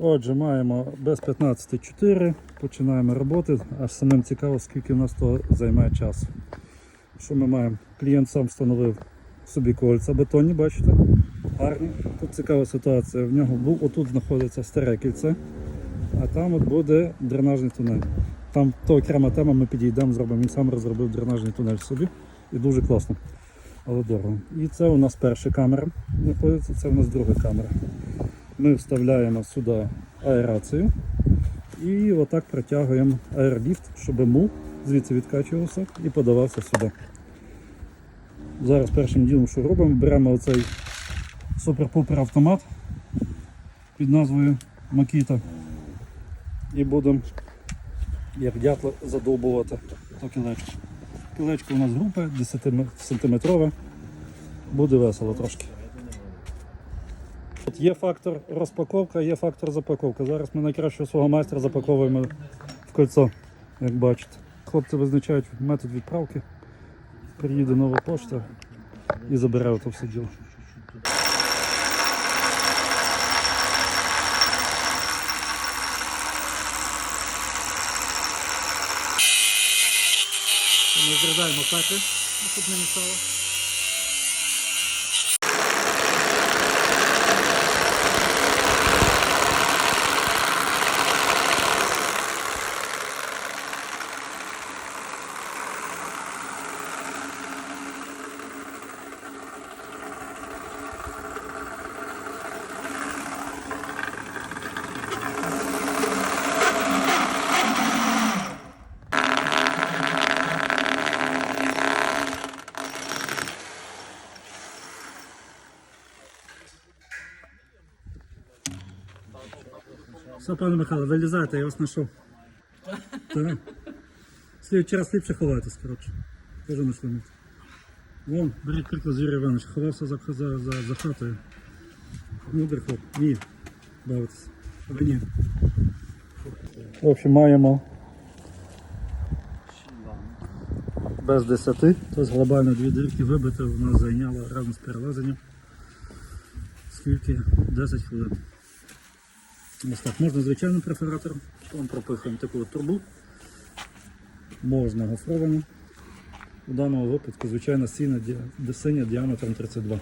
Отже, маємо без 15.4, починаємо роботи, аж самим цікаво, скільки в нас то займає часу. Що ми маємо? Клієнт сам встановив собі кольця бетонні, бачите? Гарні. Тут цікава ситуація. В нього був, отут знаходиться старе кільце, а там от буде дренажний тунель. Там то окрема тема, ми підійдемо, зробимо. Він сам розробив дренажний тунель собі. І дуже класно. Але дорого. І це у нас перша камера знаходиться, це у нас друга камера. Ми вставляємо сюди аерацію і отак протягуємо аеробіфт, щоб мул звідси відкачувався і подавався сюди. Зараз першим ділом, що робимо, беремо оцей супер-пупер автомат під назвою Makita і будемо як дятла задовбувати то кілечко. Кілечко у нас група 10 сантиметрове. Буде весело трошки. От є фактор розпаковка, є фактор запаковка. Зараз ми найкращого свого майстра запаковуємо в кольцо, як бачите. Хлопці визначають метод відправки. Приїде нова пошта і забере це все діло. Ми зрізаємо петлі, щоб не мішало. Все, пане Михайло, вилізайте, я вас знайшов. Так. Слід раз ліпше ховайтесь, коротше. Теж не слиміть. Вон, беріть приклад з Юрія Івановича, ховався за, за, за, за хатою. Мудрий хлоп. Ні. Бавитись. Ви ні. В общем, маємо без 10, тобто глобально дві дірки вибити у нас зайняло разом з перелазенням. Скільки? 10 хвилин. Ось так, можна звичайним перфоратором, Вон пропихуємо таку от трубу. Можна гофрованим. У даному випадку, звичайно, синя діаметром 32.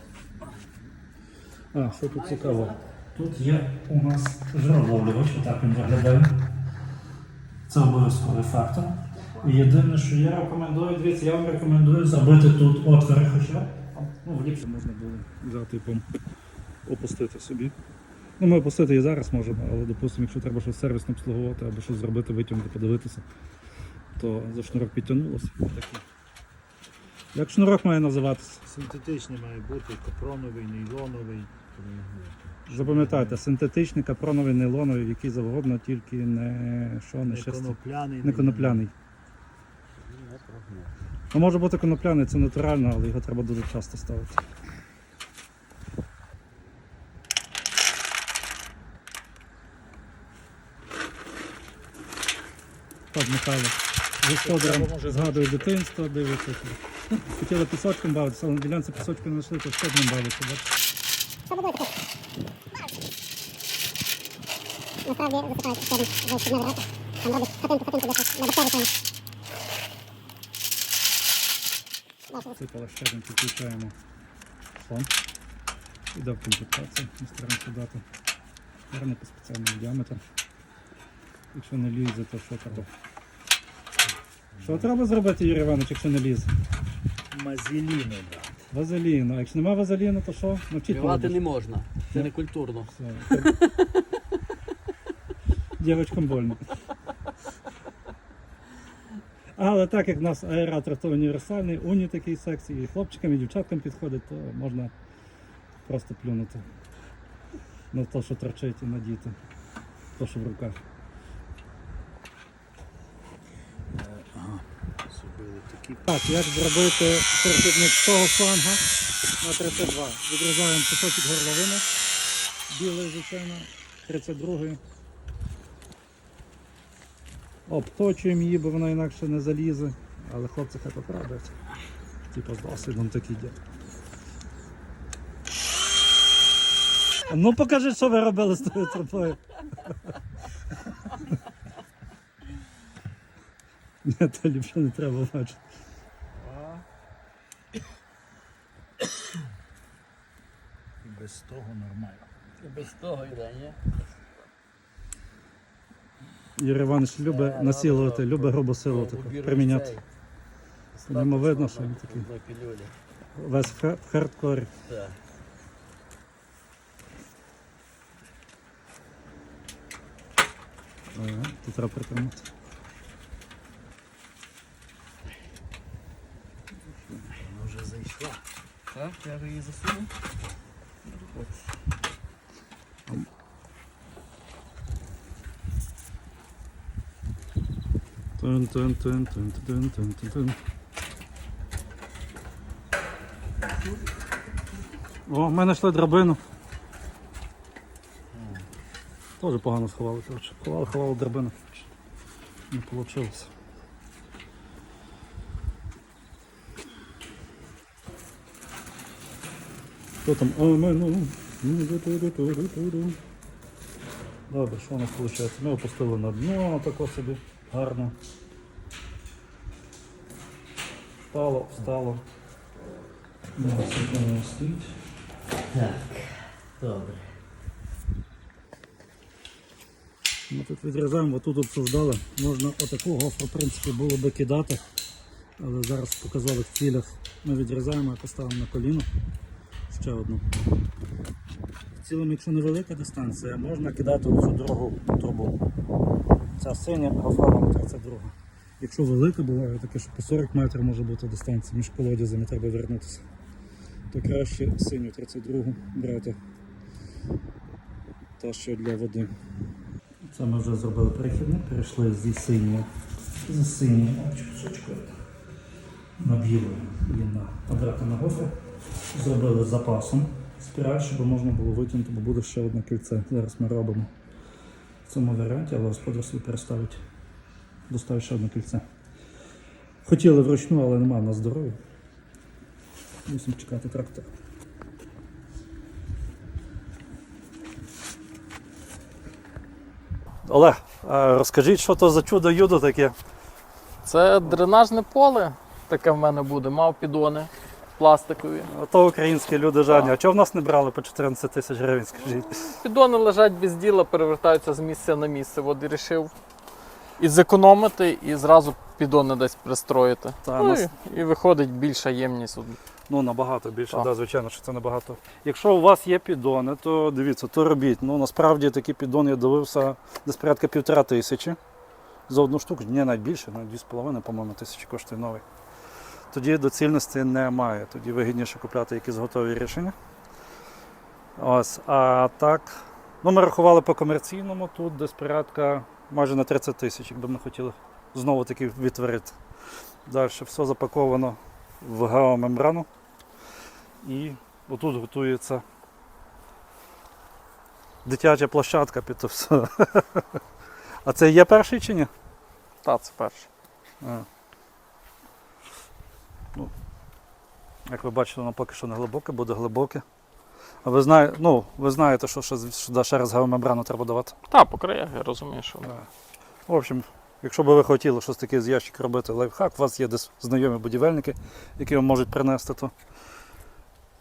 А, що тут цікаво? Тут є у нас жировлювач, отак він виглядає. Це обов'язковий фактор. І єдине, що я рекомендую, дивіться, я вам рекомендую зробити тут отвори хоча. Ну, вліпше можна було взяти типом опустити собі. Ну, ми опустити і зараз можемо, але допустимо, якщо треба щось сервісно обслуговувати або щось зробити, витягнути, подивитися, то за шнурок підтягнулося. Як шнурок має називатися? Синтетичний має бути, капроновий, нейлоновий. Запам'ятайте, синтетичний, капроновий, нейлоновий, який завгодно, тільки не що, не Не щастя. конопляний. Не конопляний. Ну, може бути конопляний, це натурально, але його треба дуже часто ставити. Так, Михайло, господарем згадує дитинство, дивиться. Хотіли пісочком бавитися, але на ділянці пісочку не знайшли, то що ним бавитися. бачите? Насправді засипають сьогодні вже щоб не включаємо фон. Іде в комплектацію, ми стараємося дати. Гарний по спеціальному діаметру. Якщо не лізе, то що треба? Що треба зробити, Юрій Іванович, якщо не лізе? Мазеліну, да. Вазелін. А якщо нема вазеліну, то що? Навчіть Плювати не можна. Це не культурно. Дівчатам больно. Але так як в нас аератор то універсальний, уні такий секції, і хлопчикам, і дівчаткам підходить, то можна просто плюнути на те, що торчить і надіти. То, що в руках. Зробили такі. Так, як зробити з того фланга на 32. Відрізаємо кусочок горловини, білий, звичайно, 32. Обточуємо її, бо вона інакше не залізе. Але хлопці хай поправляться. З досвідом такі діти. Ну покажи, що ви робили з тою тропою. Ні, то ліпше не треба бачити. І без того нормально. Без того йде, ні? Юрій Іванович любить насилувати, любить грубо силу таку приміняти. По ньому видно, що він такий. Весь в хар- в хардкорі. Так. Ага, Тут треба притримати. Вона вже зайшла. Так, вже її засунув. Тун, тун, тун, тун, тун, тун, тун, тун. О, ми знайшли драбину. Теж погано сховали, коротше. Ховали, ховали драбину. Не вийшло. Хто там? А, ми, ну. ну. Добре, що у нас виходить? Ми опустили на дно, тако собі гарно. Встало, встало. Ну. Так. Добре. Ми тут відрізаємо, отут обсуждали. Можна отаку гофру, в принципі, було би кидати. Але зараз в показових цілях ми відрізаємо і поставимо на коліно. Ще одну. В цілому, якщо невелика дистанція, можна кидати оцю дорогу трубу. Ця синя гофрова 32. Якщо велика буває таке, що по 40 метрів може бути дистанція між колодязями треба вернутися, то краще синю 32 брати. Та що для води. Це ми вже зробили перехідник, перейшли зі синьої, зі кусочкою на білу і на квадрати на гофру. Зробили з запасом спіраль, щоб можна було витягнути, бо буде ще одне кільце. Зараз ми робимо в цьому варіанті, але господар свій переставить, доставить ще одне кільце. Хотіли вручну, але немає на здоров'я. Мусимо чекати трактор. Олег, розкажіть, що то за чудо юдо таке? Це дренажне поле, таке в мене буде, мав підони пластикові. Ото українські люди жадні. А чого в нас не брали по 14 тисяч гривень, скажіть? Підони лежать без діла, перевертаються з місця на місце. От і вирішив і зекономити, і зразу підони десь пристроїти. Та, ну, нас- і, виходить більша ємність. Ну, набагато більше, Так. да, звичайно, що це набагато. Якщо у вас є піддони, то дивіться, то робіть. Ну, насправді такі піддони я дивився десь порядка півтора тисячі за одну штуку, ні, навіть більше, навіть дві з половиною, по-моєму, тисячі коштує новий. Тоді доцільності немає, тоді вигідніше купляти якісь готові рішення. Ось, а так, ну ми рахували по комерційному, тут десь порядка майже на 30 тисяч, якби ми хотіли знову таки відтворити. Далі все запаковано в геомембрану. І отут готується дитяча площадка під то все. А це є перший чи ні? Та, це перше. А. Ну, як ви бачите, воно поки що не глибоке, буде глибоке. А ви, знає, ну, ви знаєте, що, що, що ще раз геомембрану треба давати. Та, по краях, я розумію, що. В общем, якщо би ви хотіли щось таке з ящик робити, лайфхак, у вас є десь знайомі будівельники, які вам можуть принести то.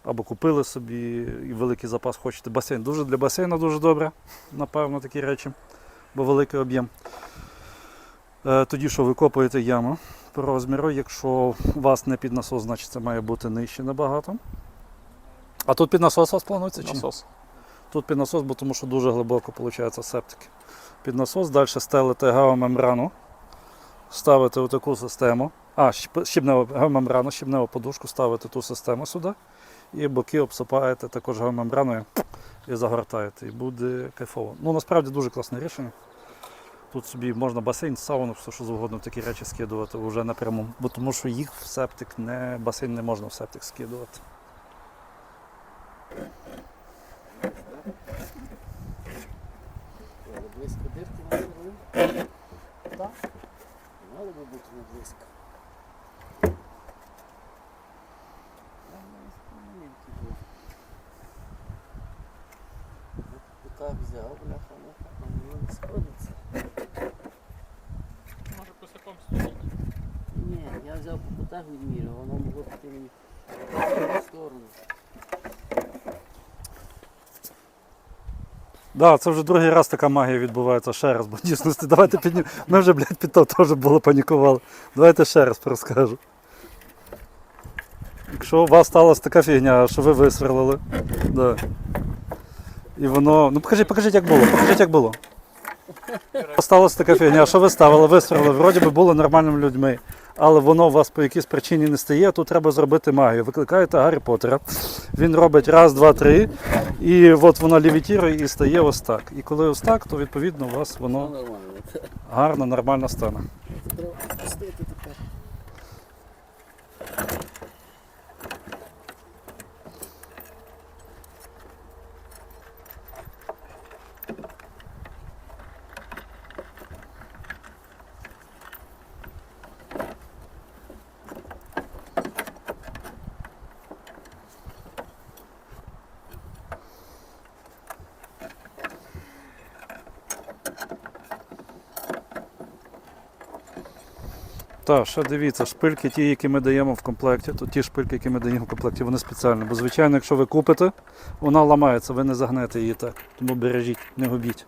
Або купили собі і великий запас хочете. Басейн. Дуже для басейну дуже добре, напевно, такі речі, бо великий об'єм. Е, Тоді що ви копаєте яму по розміру. Якщо у вас не під насос, значить це має бути нижче набагато. А тут під насос у вас планується чи ні? Насос. Тут під насос, бо тому що дуже глибоко виходить септики. Під насос, далі стелите геомембрану, ставите в таку систему. А, щіп- щібневу геомембрану, щібневу подушку, ставите ту систему сюди і боки обсипаєте також геомембраною і загортаєте. І буде кайфово. Ну насправді дуже класне рішення. Тут собі можна басейн, сауну, все що завгодно такі речі скидувати вже напряму. Бо тому що їх в септик не басейн не можна в септик скидувати. Близько дирки зробив? Так. Мало би бути не близько. так взяв, бляха, муха, а воно не сходиться. Може косяком стоїть. Ні, взяв відміряв, воно могло піти мені в сторону. Да, це вже другий раз така магія відбувається ще раз, бо в дійсності давайте піднім. Ми вже, блядь, під то теж було панікували. Давайте ще раз розкажу. Якщо у вас сталася така фігня, що ви висверлили, да. і воно. Ну покажіть, покажіть, як було, покажіть, як було. Сталася така фігня, що ви ставили, висверлили, вроді би були нормальними людьми, але воно у вас по якійсь причині не стає, тут треба зробити магію. Викликаєте Гаррі Поттера, він робить раз, два, три, і от воно лівітірує і стає ось так. І коли ось так, то відповідно у вас воно гарно, нормально стане. Так, ще дивіться, шпильки ті, які ми даємо в комплекті, то ті шпильки, які ми даємо в комплекті, вони спеціальні. Бо, звичайно, якщо ви купите, вона ламається, ви не загнете її так. Тому бережіть, не губіть.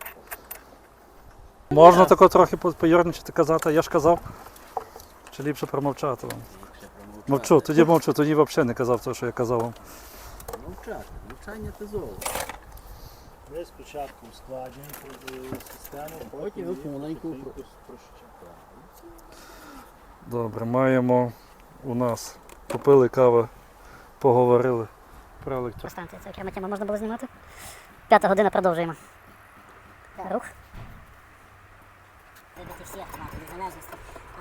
Можна тако трохи по- поєрничати, казати, я ж казав. Чи ліпше промовчати вам? Мовчу, тоді мовчу, тоді взагалі не казав те, що я казав вам. Мовчати, мовчання це золото. Ви спочатку ускладнюєте е, систему, Потім помаленьку потихеньку про- спрощуєте. Добре, маємо у нас попили кави, поговорили про електро. Станція, це окрема тема можна було знімати. П'ята година продовжуємо. Рух. Вибити всі автомати, без залежності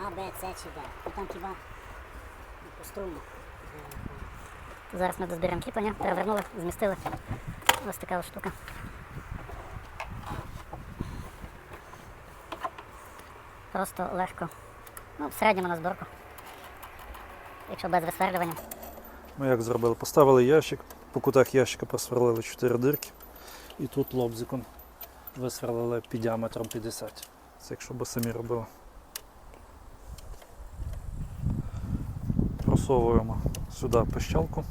А, Б, С чи Д. І там хіба по струму. Зараз ми дозберемо кріплення, перевернули, змістили. Ось така ось штука. Просто легко. Ну, в середньому на зборку. Якщо без висверлювання. Ми як зробили? Поставили ящик, по кутах ящика просверлили 4 дирки. І тут лобзиком висверлили під діаметром 50. Це якщо би самі робили. Просовуємо сюди пищалку.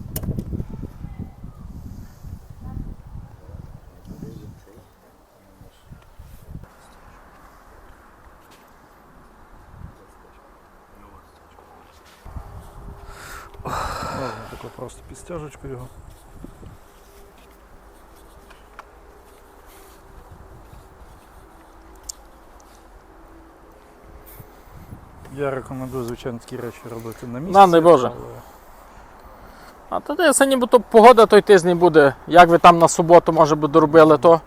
Можна просто під стяжечку його. Я рекомендую, звичайно, такі речі робити на місці. Да, дай Боже. але А то де це нібито погода той тиждень буде. Як ви там на суботу, може би, доробили, то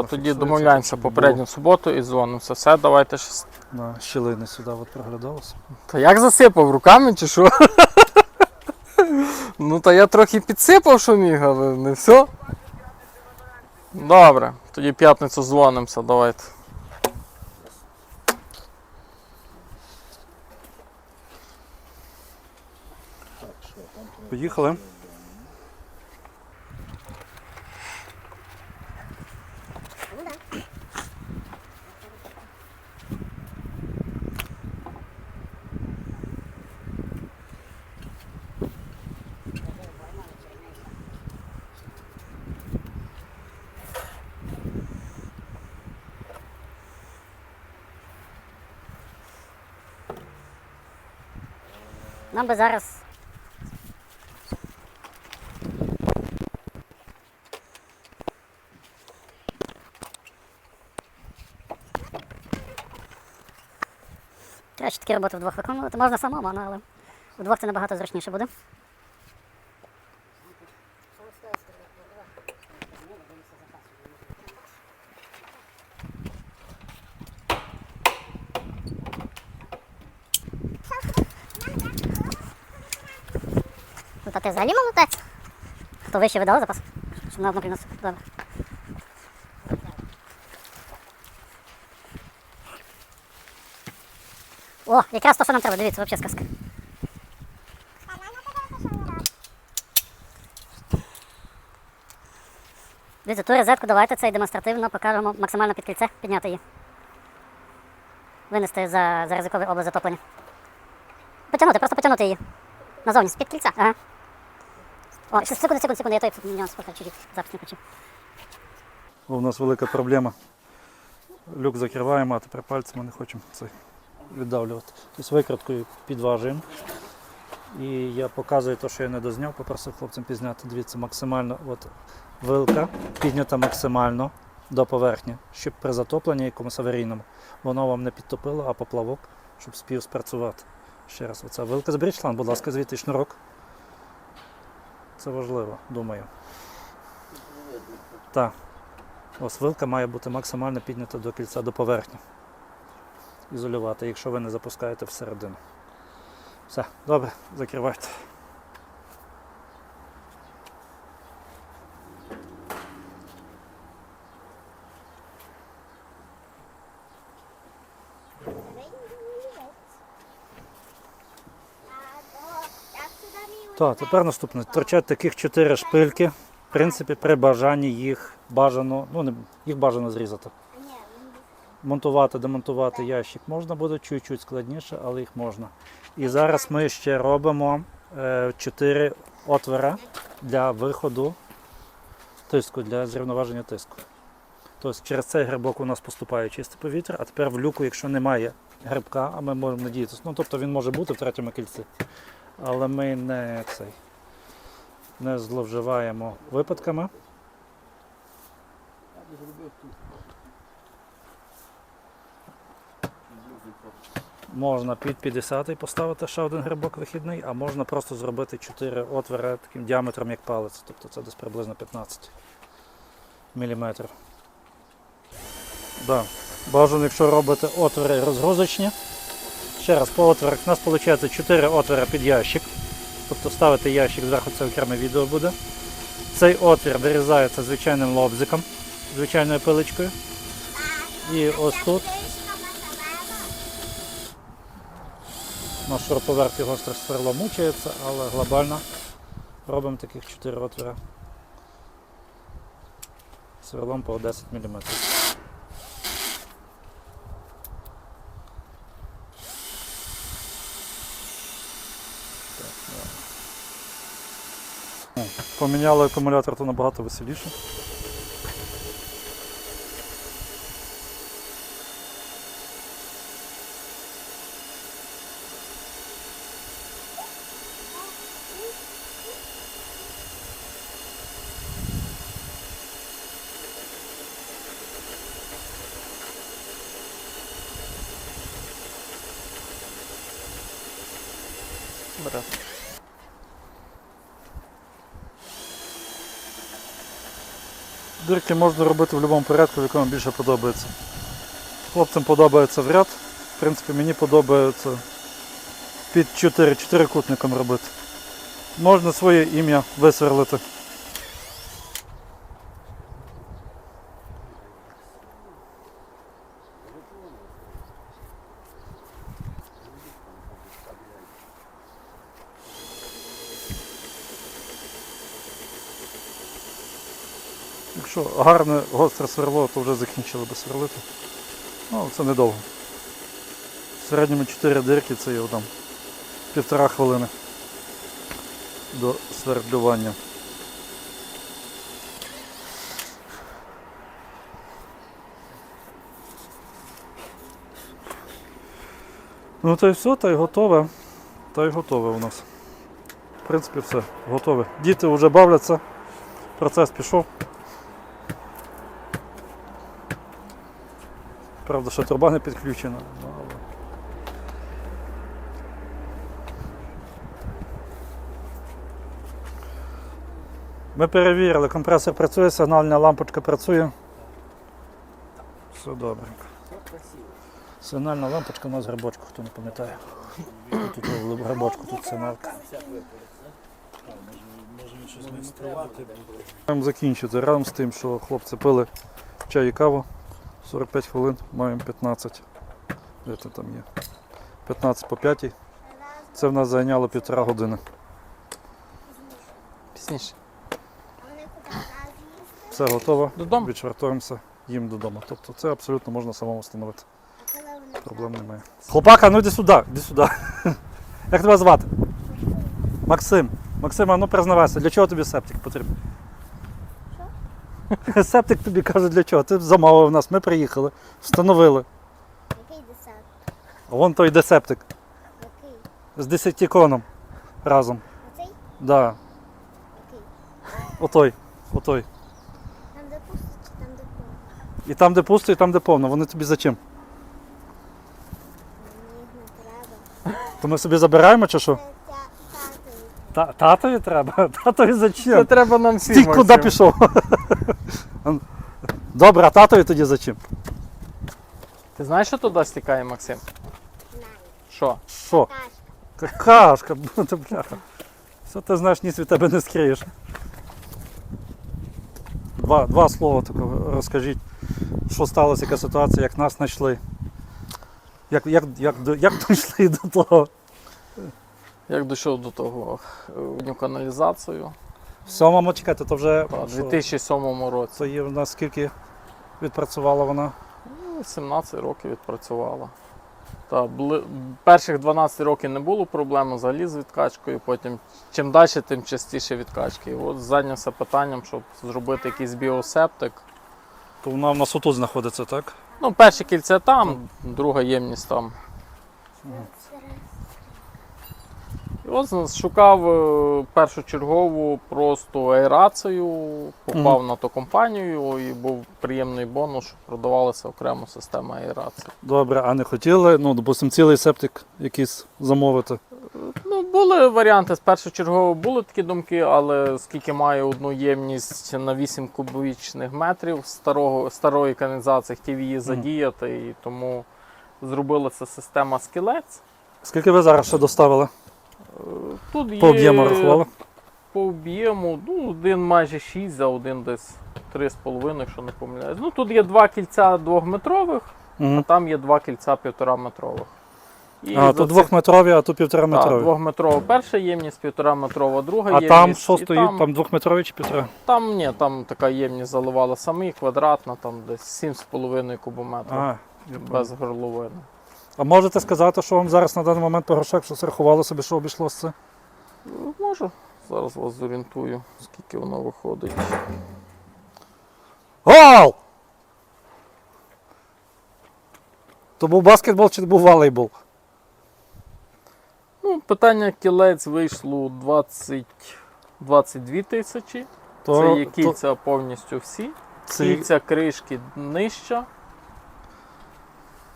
все, тоді домовляємося попередню суботу і дзвонимося. Все, давайте було На щілини сюди от проглядалося. Та як засипав руками чи що? ну та я трохи підсипав, що міг, але не все. Добре, тоді п'ятницю дзвонимося, давайте. Поїхали. Нам би зараз. Краще такі роботи вдвох виконувати. Можна самому, але вдвох це набагато зручніше буде. Ну, ти взагалі молодець. Хто вище видав запас? Щоб на одну приносив. Добре. О, якраз то, що нам треба, дивіться, взагалі сказка. Дивіться, ту розетку давайте цей демонстративно покажемо максимально під кільце, підняти її. Винести за, за ризиковий область затоплення. Потягнути, просто потягнути її. Назовні, з-під кільця. Ага. О, секунду, секунду, секунду, я той нюанс чуть запис не включив. У нас велика проблема. Люк закриваємо, а тепер пальцями не хочемо це віддавлювати. Тобто викраткою підважуємо. І я показую те, що я не дозняв, попросив хлопцям пізняти. Дивіться, максимально от вилка піднята максимально до поверхні, щоб при затопленні якомусь аварійному воно вам не підтопило, а поплавок, щоб спів спрацювати. Ще раз, оця вилка зберіть шланг, будь ласка, звідти шнурок. Це важливо, думаю. Так. Ось вилка має бути максимально піднята до кільця до поверхні. Ізолювати, якщо ви не запускаєте всередину. Все, добре, закривайте. Так, тепер наступне. Торчать таких чотири шпильки. В принципі, при бажанні їх бажано, ну не їх бажано зрізати. Монтувати, демонтувати ящик можна буде чуть-чуть складніше, але їх можна. І зараз ми ще робимо е, чотири отвора для виходу тиску, для зрівноваження тиску. Тобто через цей грибок у нас поступає чисте повітря, а тепер в люку, якщо немає грибка, а ми можемо надіятися, ну тобто він може бути в третьому кільці, але ми не цей не зловживаємо випадками. Можна під 50 поставити ще один грибок вихідний, а можна просто зробити 4 отвори таким діаметром, як палець. Тобто це десь приблизно 15 мм. Да. Бажано, якщо робите отвори розгрузочні. Ще раз по отворах у нас виходить 4 отвори під ящик. Тобто ставити ящик зверху, це окреме відео буде. Цей отвір вирізається звичайним лобзиком, звичайною пиличкою. І ось тут на шуруповерті гостре сверло мучається, але глобально робимо таких 4 отвори сверлом по 10 мм. Поміняли акумулятор, то набагато веселіше. Бере. Дирки можна робити в будь-якому порядку, в якому більше подобається. Хлопцям подобається в ряд. В принципі, мені подобається під 4 чотирикутником робити. Можна своє ім'я висверлити. Якщо гарне гостре сверло, то вже закінчили би сверлити. Ну, це недовго. В середньому 4 дирки це є там півтора хвилини до свердлювання. Ну та й все, та й готове. Та й готове у нас. В принципі, все, готове. Діти вже бавляться, процес пішов. Правда, що труба не підключена. ну, Ми перевірили, компресор працює, сигнальна лампочка працює. Все добренько. Сигнальна лампочка у нас грибочку, хто не пам'ятає. Тут грибочку тут сигналка. Можемо щось майструвати. Закінчити разом з тим, що хлопці пили чай і каву. 45 хвилин, маємо 15. Де це там є? 15 по 5. Це в нас зайняло півтора години. Пізніше. Все. все готово. Додому? Відшвартуємося, їм додому. Тобто це абсолютно можна самому встановити. Проблем немає. Хлопака, ну йди сюди, йди сюди. Як тебе звати? Максим. Максим, а ну признавайся, для чого тобі септик потрібен? Септик тобі каже, для чого? Ти замовив нас, ми приїхали, встановили. Який десерт? А вон той де септик. Який? З 10 коном разом. Оцей? Да. Який? Отой. Отой. Там де пусто чи там де повно? І там, де пусто, і там, де повно. Вони тобі за чим? Мені їх не треба. То ми собі забираємо чи що? Це татові. Та, татові треба? Татові за Це треба нам всім. Ти куди Максим. пішов? Добре, а татові тоді за чим? Ти знаєш, що туди стікає, Максим? Знаю. Що? Що? Кашка. Какашка, ти бляха. Все ти знаєш, ніс від тебе не скриєш. Два, два слова такого розкажіть, що сталося, яка ситуація, як нас знайшли. Як, як, як, до- як дійшли до того? Як дійшов до того е, каналізацію В сьомому чекайте, то вже в 2007 році. Це є в нас скільки відпрацювала вона? Ну, 17 років відпрацювала. Та, бли... Перших 12 років не було проблем взагалі з відкачкою, потім чим далі, тим частіше відкачки. І от зайнявся питанням, щоб зробити якийсь біосептик. То вона в нас отут знаходиться, так? Ну, перше кільце там, друга ємність там. От шукав е, першочергову просто аерацію, попав на ту компанію і був приємний бонус, що продавалася окремо система аерації. Добре, а не хотіли, ну, допустимо, цілий септик якийсь замовити. Ну, були варіанти. З Першочергово були такі думки, але оскільки маю одну ємність на 8 кубічних метрів старого, старої каналізації, хотів її задіяти, і тому зробилася система скелець. Скільки ви зараз ще доставили? Тут є По об'єму рахували? По об'єму, ну, один майже 6, за один десь 3,5, якщо не помиляюсь. Ну, тут є два кільця двохметрових, а Угу. там є два кільця півтораметрових. І А, тут двохметрові, а тут півтора Так, двохметрова перша ємність, півтора метрова друга А ємність. там що стоїть? Там, Там, двохметрові чи півтора? там ні, там така ємність заливала самі, квадратна, там десь 7,5 кубометрів без горловини. А можете сказати, що вам зараз на даний момент по грошах щось рахувало собі, що обійшлося це? Ну, Можу, зараз вас зорієнтую, скільки воно виходить. Гол! То був баскетбол чи був волейбол? Ну, питання кілець вийшло 20, 22 тисячі. То, Це є то- кільця повністю всі. це Кільця кришки нижча,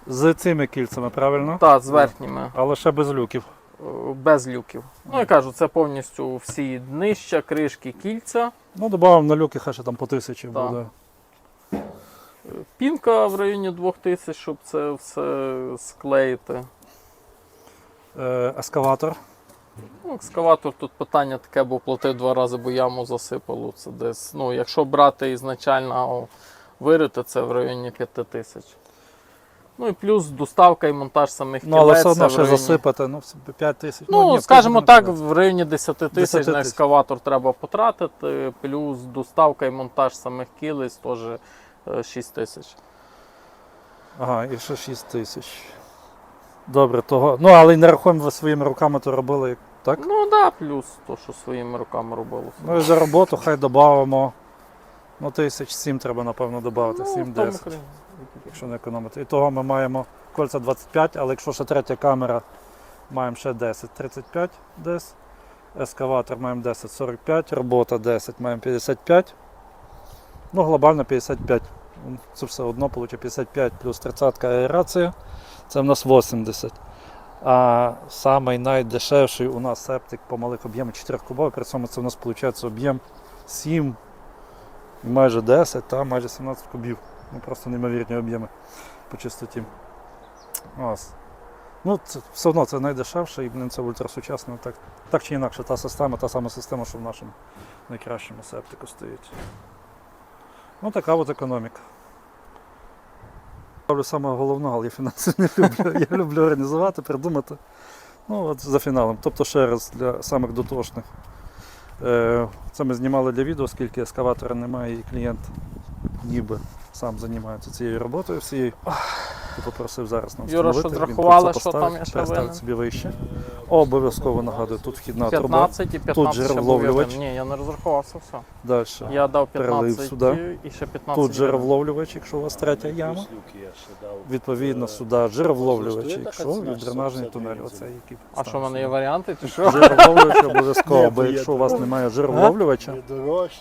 з цими кільцями, правильно? та з верхніми, Але ще без люків. е, без люків. Ну, я кажу, це повністю всі нижча, кришки, кільця. Ну, додамо на люки, хай ще там по тисячі Так. буде. Пінка в районі 2000, щоб це все склеїти. Е, ескаватор. Ну, екскаватор тут питання таке, бо платив два рази, бо яму засипало. Це десь. Ну, якщо брати ізначально вирити, це в районі 5 тисяч. Ну і плюс доставка і монтаж самих Ну, але все одно ще районі- засипати, ну, 5 тисяч. Ну, ні, скажімо так, в районі 10 тисяч на екскаватор треба потратити, плюс доставка і монтаж самих кілець теж е, 6 тисяч. Ага, і ще 6 тисяч. Добре, того. Ну, але й не рахуємо, ви своїми руками то робили, так? Ну так, да, плюс то, що своїми руками робилося. Ну і за роботу хай додамо. Ну, тисяч сім треба, напевно, додати, Ну, 7-10, тому крі- якщо не економити. І того ми маємо кольця 25, але якщо ще третя камера, маємо ще 10, 35 десь. Ескаватор маємо 10, 45, робота 10, маємо 55. Ну, глобально 55. Це все одно виходить 55 плюс 30 аерація. Це в нас 80. А самий найдешевший у нас септик по малих об'ємах 4 кубовий, при цьому це у нас виходить об'єм 7, майже 10, та майже 17 кубів. Ну просто неймовірні об'єми по чистоті. Ось. Ну, це, все одно це найдешевше і блін, це ультрасучасно. Так, так чи інакше, та система, та сама система, що в нашому найкращому септику стоїть. Ну, така от економіка. Ставлю самого головного, але я фінанси не люблю. Я люблю організувати, придумати. Ну, от за фіналом. Тобто ще раз для самих дотошних. Е, Це ми знімали для відео, оскільки ескаватора немає, і клієнт ніби сам займається цією роботою всією. І попросив зараз нам Юра, встановити. що Він зрахували, це що поставить, там я ще переставить винен? собі вище. Обов'язково нагадую, тут вхідна труба. 15 і 15 ще жировловлювач. Ні, я не розрахувався, все. Далі. Я дав 15 сюди. і ще 15 Тут жировловлювач, якщо у вас третя яма. Дав. Відповідно, Е, сюди жировловлювач, якщо і дренажний тунель. Оцей, який А що в мене є варіанти? Чи що? Жировловлювач обов'язково, бо якщо у вас немає жировловлювача,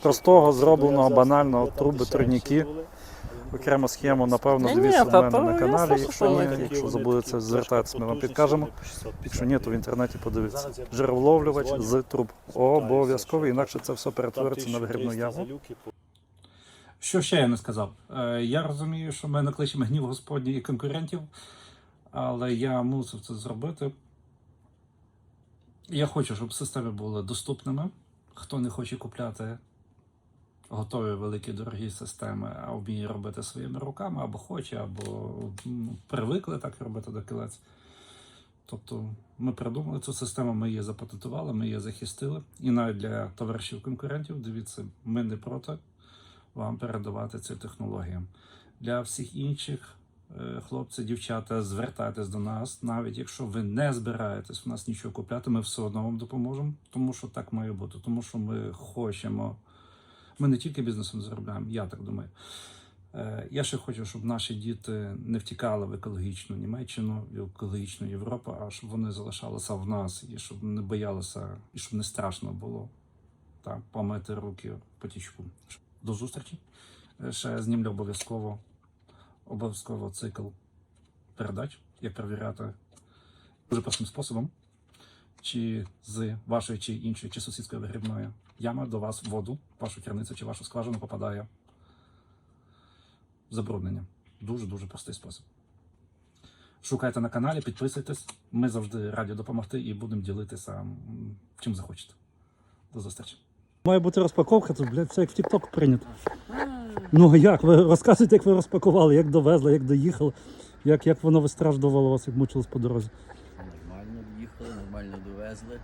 простого, зробленого, банального, труби, турніки. Окрему схему, напевно, Ні, ні, дивіться в мене на каналі. що Якщо це ні, такі, якщо вони забудеться такі звертатися, ми вам підкажемо. вони 650 Якщо ні, то в інтернеті подивіться. Зараз я Жировловлювач з труб. Обов'язково, інакше це все перетвориться на вигрібну яму. Що ще я не сказав? Е, Я розумію, що ми накличемо гнів Господній і конкурентів, але я мусив це зробити. Я хочу, щоб системи були доступними. Хто не хоче купляти готові великі дорогі системи, а вміє робити своїми руками, або хоче, або привикли так робити до кілець. Тобто ми придумали цю систему, ми її запатентували, ми її захистили. І навіть для товаришів конкурентів, дивіться, ми не проти вам передавати ці технології. Для всіх інших е, хлопці, дівчата, звертайтесь до нас, навіть якщо ви не збираєтесь в нас нічого купляти, ми все одно вам допоможемо, тому що так має бути, тому що ми хочемо. Ми не тільки бізнесом заробляємо, я так думаю. Е, Я ще хочу, щоб наші діти не втікали в екологічну Німеччину, в екологічну Європу, а щоб вони залишалися в нас і щоб не боялися, і щоб не страшно було так, помити руки потічку. До зустрічі. Е, Ще знімлю обов'язково обов'язково цикл передач, як перевіряти дуже простим способом, чи з вашої чи іншої, чи сусідської вигрібної ями до вас в воду, вашу керницю чи вашу скважину попадає забруднення. Дуже-дуже простий спосіб. Шукайте на каналі, підписуйтесь. Ми завжди раді допомогти і будемо ділитися чим захочете. До зустрічі. Має бути розпаковка, тут, блядь, це як в TikTok прийнято. Ну а як? Ви розказуєте, як ви розпакували, як довезли, як доїхали, як, як воно вистраждувало вас, як мучилось по дорозі. Нормально їхали, нормально довезли.